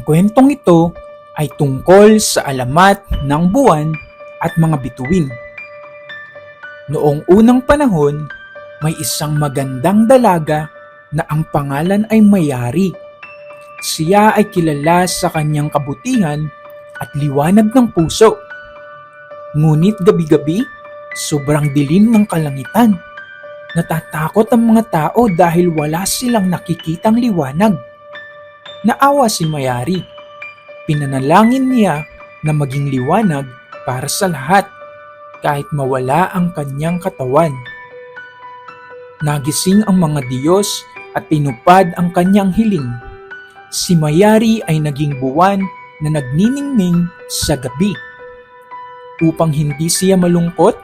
kwentong ito ay tungkol sa alamat ng buwan at mga bituin. Noong unang panahon, may isang magandang dalaga na ang pangalan ay Mayari. Siya ay kilala sa kanyang kabutihan at liwanag ng puso. Ngunit gabi-gabi, sobrang dilim ng kalangitan. Natatakot ang mga tao dahil wala silang nakikitang liwanag. Naawa si Mayari. Pinanalangin niya na maging liwanag para sa lahat kahit mawala ang kanyang katawan. Nagising ang mga Diyos at tinupad ang kanyang hiling. Si Mayari ay naging buwan na nagniningning sa gabi. Upang hindi siya malungkot,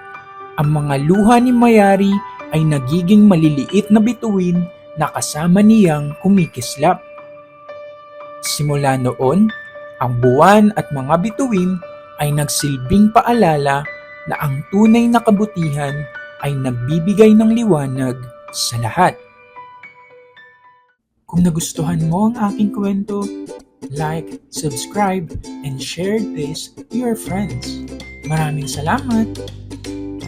ang mga luha ni Mayari ay nagiging maliliit na bituin na kasama niyang kumikislap. Simula noon, ang buwan at mga bituin ay nagsilbing paalala na ang tunay na kabutihan ay nagbibigay ng liwanag sa lahat. Kung nagustuhan mo ang aking kwento, like, subscribe, and share this to your friends. Maraming salamat!